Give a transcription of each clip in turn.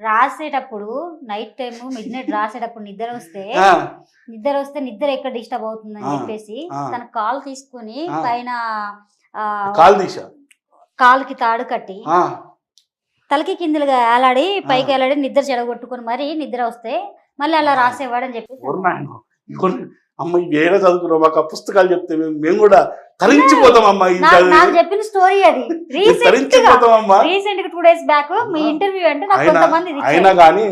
రాసేటప్పుడు night time mid night రాసేటప్పుడు నిద్ర వస్తే నిద్ర వస్తే నిద్ర ఎక్కడ డిస్టర్బ్ అవుతుందని చెప్పేసి. తన కాల్ తీసుకుని. పైన ఆ, కాలు తీసా కాలుకి తాడు కట్టి తలకి కిందలుగా ఏలాడి పైకి ఏలాడి నిద్ర చెడగొట్టుకుని మరి నిద్ర వస్తే మళ్ళీ అలా ఎవరు నాయన ఇంకొన్ని అమ్మ ఏడా చదువుకున్నావు మాకు ఆ పుస్తకాలు చెప్తే మేము మేము కూడా నాకు. చెప్పిన స్టోరీ అది. Recent recent two days back మీ. ఇంటర్వ్యూ అంటే నాకు అయినా కొంతమంది. కానీ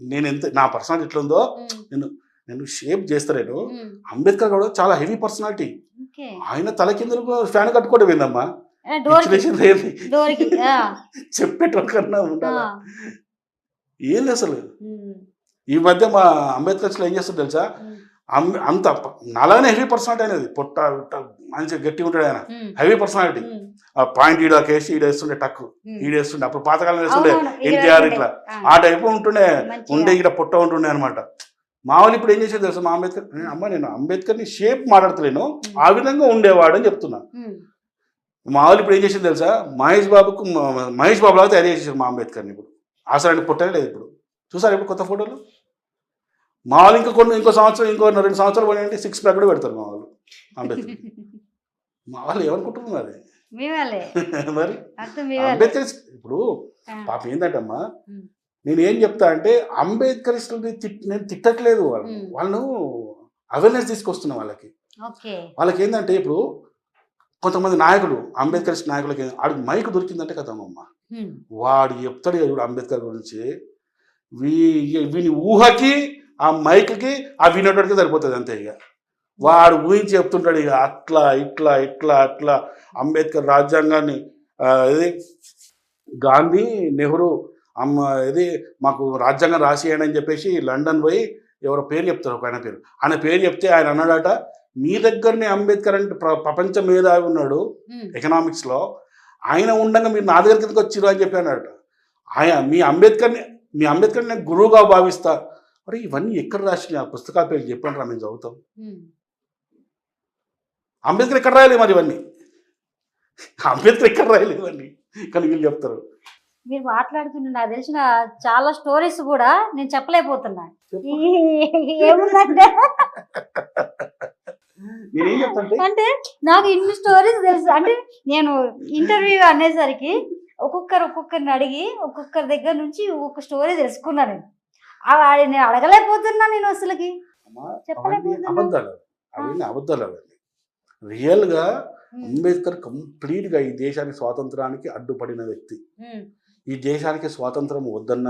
నేను ఎంత నా పర్సనాలిటీ ఎట్లుందో ఉమ్, నేను షేప్ నేను ఉమ్, అంబేద్కర్ కూడా చాలా హెవీ పర్సనాలిటీ ఆయన తల కిందలకు ఫ్యాన్ కట్టుకోవడం ఏందమ్మా? డోర్ ఇన్స్పిరేషన్ ఏంది డోర్కి ఆ, చెప్పేటోళ్ళ కన్నా ఆ, ఉండాలి ఏంది అసలు. ఈ మధ్య మా అంబేద్కర్ ఏం చేస్తారు తెలుసా? అంత నాలాగానే హెవీ పర్సనాలిటీ అనేది పొట్ట పొట్ట మంచిగా గట్టిగా ఉంటాడు ఆయన. Heavy personality. ఆ పాయింట్ ఈడ కేసి ఈడ వేస్తుండే టక్. ఉమ్. ఈడ వేస్తుండే. అప్పుడు పాతకాలం వేస్తుండే ఎన్టీఆర్. ఇట్లా. ఆ, టైప్ ఉంటుండే. ఉండే ఇక్కడ పొట్ట ఉంటుండే అనమాట మా వాళ్ళు ఇప్పుడు ఏం చేసేది తెలుసా? మా అంబేద్కర్ అమ్మ నేను అంబేద్కర్ని షేప్ మాట్లాడతలేను. ఆ విధంగా ఉండేవాడు అని చెప్తున్నా. ఉమ్, మా వాళ్ళు ఇప్పుడు ఏం చేసింది తెలుసా? మహేష్ బాబుకు మహేష్ బాబు లాగా తయారు చేసేసారు మా అంబేద్కర్ని ఇప్పుడు. అసలు పుట్టనే లేదు ఇప్పుడు. చూసారు ఇప్పుడు కొత్త ఫోటోలు? మా వాళ్ళు ఇంకా కొన్ని ఇంకో సంవత్సరం ఇంకో రెండు సంవత్సరాలు పోయినంటే సిక్స్ ప్యాక్ కూడా పెడతారు మా వాళ్ళు అంబేద్కర్ మా వాళ్ళు ఏమనుకుంటున్నారు మరి? అంబేద్కర్ ఇప్పుడు పాప ఏంటంటమ్మా. నేను ఏం చెప్తా అంటే అంబేద్కరిస్టులని తిట్ నేను తిట్టట్లేదు వాళ్ళు. వాళ్ళు అవేర్నెస్ తీసుకొస్తున్నా వాళ్ళకి. వాళ్ళకి ఏంటంటే ఇప్పుడు కొంతమంది నాయకులు అంబేద్కరిస్ట్ నాయకులకి ఆడికి మైక్ దొరికిందంటే కదమ్మమ్మ ఉమ్, వాడు చెప్తాడు కదా చూడు అంబేద్కర్ గురించి. వీ వీని ఊహకి ఆ మైక్కి ఆ వినేటోడికి సరిపోతుంది అంతే ఇక. వాడు ఊహించి చెప్తుంటాడు ఇక అట్లా ఇట్లా ఇట్లా అట్లా. అంబేద్కర్ రాజ్యాంగాన్ని ఇది గాంధీ నెహ్రూ అమ్మ ఇది మాకు రాజ్యాంగం రాసియండి అని చెప్పేసి లండన్ పోయి ఎవరో పేరు చెప్తారు ఒక ఆయన పేరు. ఆయన పేరు చెప్తే ఆయన అన్నాడట మీ దగ్గరనే అంబేద్కర్ అంటే ప్ర- ప్రపంచ మేధావి ఉన్నాడు ఎకనామిక్స్లో ఆయన ఉండగా మీరు నా దగ్గరికి ఎందుకు వచ్చిర్రు? అని చెప్పి అన్నాడట. ఆయన మీ అంబేద్కర్ని మీ అంబేద్కర్ని నేను గురువుగా భావిస్తా. మరి ఇవన్నీ ఎక్కడ రాసిన ఆ పుస్తకాల పేరు చెప్పండి రా మేము చదువుతాం. అంబేద్కర్ ఎక్కడ రాయాలి మరి ఇవన్నీ? అంబేద్కర్ ఎక్కడ రాయాలి ఇవన్నీ? కానీ వీళ్ళు చెప్తారు. మీరు మాట్లాడుతున్న నాకు తెలిసిన చాలా స్టోరీస్ కూడా నేను చెప్పలేకపోతున్నా. ఏముందంటే? అంటే నాకు ఇన్ని స్టోరీస్ తెలుసు. అంటే నేను ఇంటర్వ్యూ అనేసరికి ఒక్కొక్కరు ఒక్కొక్కరిని అడిగి ఒక్కొక్కరి దగ్గర నుంచి ఒక్కొక్క స్టోరీ తెలుసుకున్నాను నేను. నేను అడగలేకపోతున్నా నేను అసలుకి. చెప్పలేకపోతున్నా. అబద్ధాలు అవన్నీ అబద్ధాలు రియల్గా అంబేద్కర్ కంప్లీట్గా ఈ దేశానికి స్వాతంత్రానికి అడ్డుపడిన వ్యక్తి. ఈ దేశానికి స్వాతంత్రం వద్దన్న